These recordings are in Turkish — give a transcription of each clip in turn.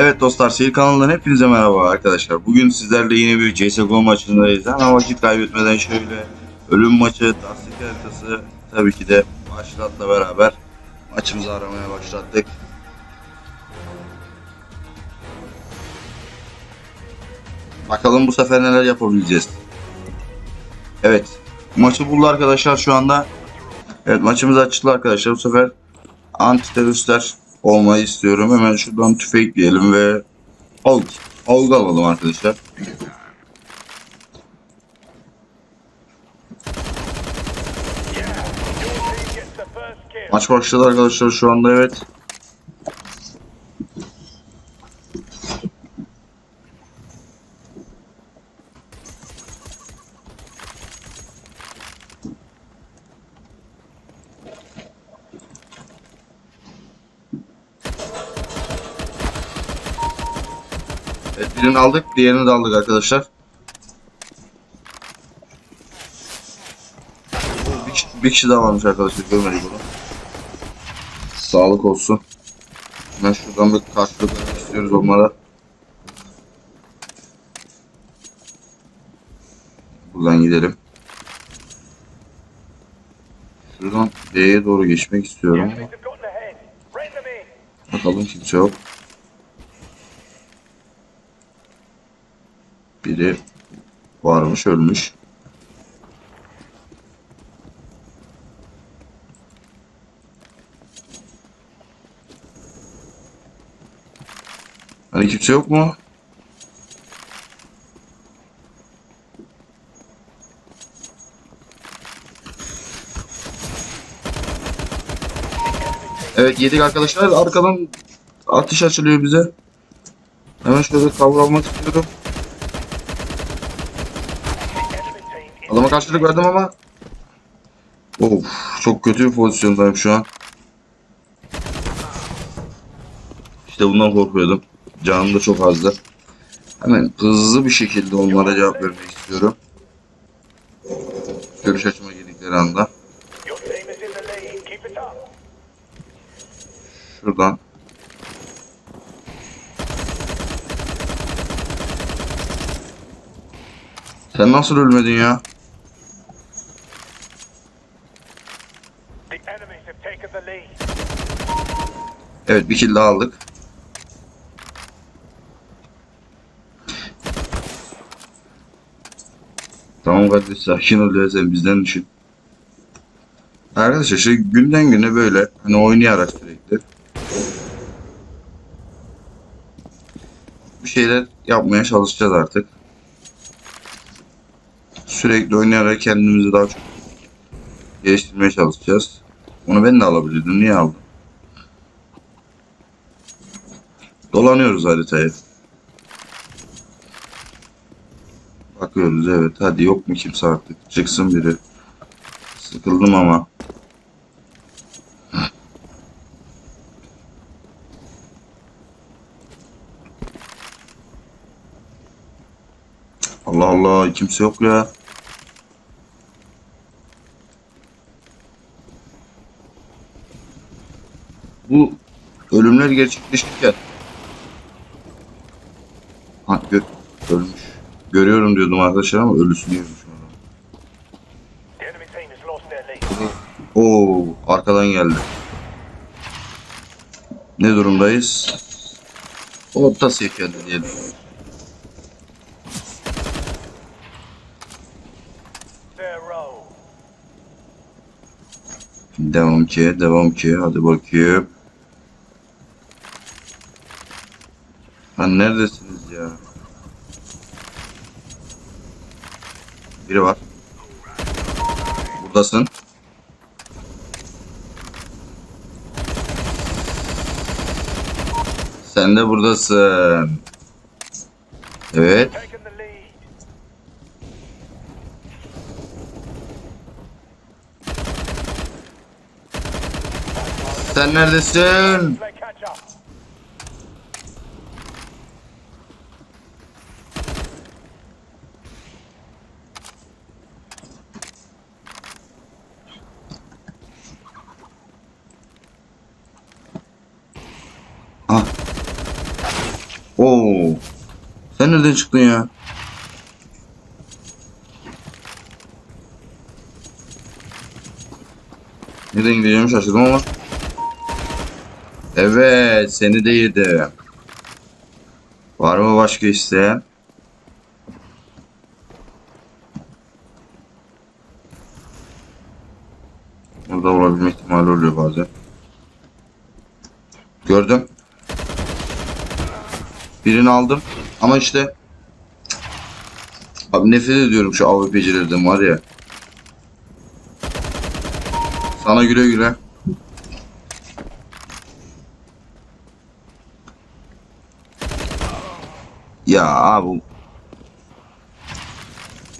Evet dostlar seyir kanalından hepinize merhaba arkadaşlar. Bugün sizlerle yine bir CSGO maçındayız. Hemen vakit kaybetmeden şöyle ölüm maçı, tasdik haritası tabii ki de başlatla beraber maçımızı aramaya başlattık. Bakalım bu sefer neler yapabileceğiz. Evet. Maçı buldu arkadaşlar şu anda. Evet maçımız açıldı arkadaşlar. Bu sefer anti teröristler olmayı istiyorum. Hemen şuradan tüfek diyelim ve alg, algı alalım arkadaşlar. Maç başladı arkadaşlar şu anda evet. Evet birini aldık, diğerini de aldık arkadaşlar. Bir kişi, bir kişi daha varmış arkadaşlar, görmedik bunu. Sağlık olsun. Ben şuradan bir karşılık istiyoruz onlara. Buradan gidelim. Şuradan D'ye doğru geçmek istiyorum. Bakalım kimse yok. Biri varmış ölmüş. Hani kimse yok mu? Evet yedik arkadaşlar. Arkadan atış açılıyor bize. Hemen şöyle kavralmak istiyorum. Adama karşılık verdim ama. Of çok kötü bir pozisyondayım şu an. İşte bundan korkuyordum. Canım da çok azdı. Hemen hızlı bir şekilde onlara cevap vermek istiyorum. Görüş açıma girdikleri anda. Şuradan. Sen nasıl ölmedin ya? Evet bir kill daha aldık. Tamam kardeş sakin ol ya sen bizden düşün. Arkadaşlar işte günden güne böyle hani oynayarak sürekli bir şeyler yapmaya çalışacağız artık. Sürekli oynayarak kendimizi daha çok geliştirmeye çalışacağız. Onu ben de alabilirdim. Niye aldım? Dolanıyoruz haritayı. Bakıyoruz evet. Hadi yok mu kimse artık. Çıksın biri. Sıkıldım ama. Allah Allah kimse yok ya. Bu ölümler gerçekleşirken Ha gö ölmüş. Görüyorum diyordum arkadaşlar ama their lead. Oo arkadan geldi. Ne durumdayız? Orta sevkiyatı diyelim. Devam ki, devam ki. Hadi bakayım. Lan neredesiniz ya? Biri var. Buradasın. Sen de buradasın. Evet. Sen neredesin? Oo. Sen nereden çıktın ya? Nereden gideceğimi şaşırdım ama. Evet, seni de yedim. Var mı başka isteyen? Burada olabilme ihtimali oluyor bazen. Gördüm. Birini aldım. Ama işte Abi nefret ediyorum şu AWP'cilerden var ya. Sana güle güle. Ya abi.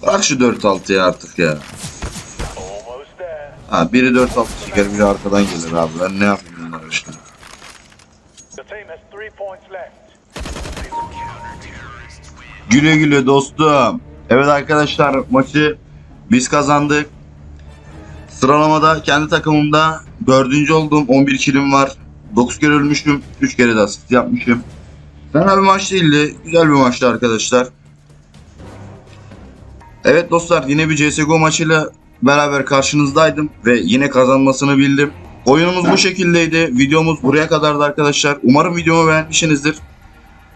Bırak şu 4-6'yı artık ya. Almost there. Ha biri 4-6 çeker biri arkadan gelir abi. Ben ne yapayım bunlar işte. The team has three points left. Güle güle dostum. Evet arkadaşlar maçı biz kazandık. Sıralamada kendi takımımda dördüncü oldum. 11 kilim var. 9 kere ölmüşüm. 3 kere de asist yapmışım. Fena bir maç değildi. Güzel bir maçtı arkadaşlar. Evet dostlar yine bir CSGO maçıyla beraber karşınızdaydım. Ve yine kazanmasını bildim. Oyunumuz bu şekildeydi. Videomuz buraya kadardı arkadaşlar. Umarım videomu beğenmişsinizdir.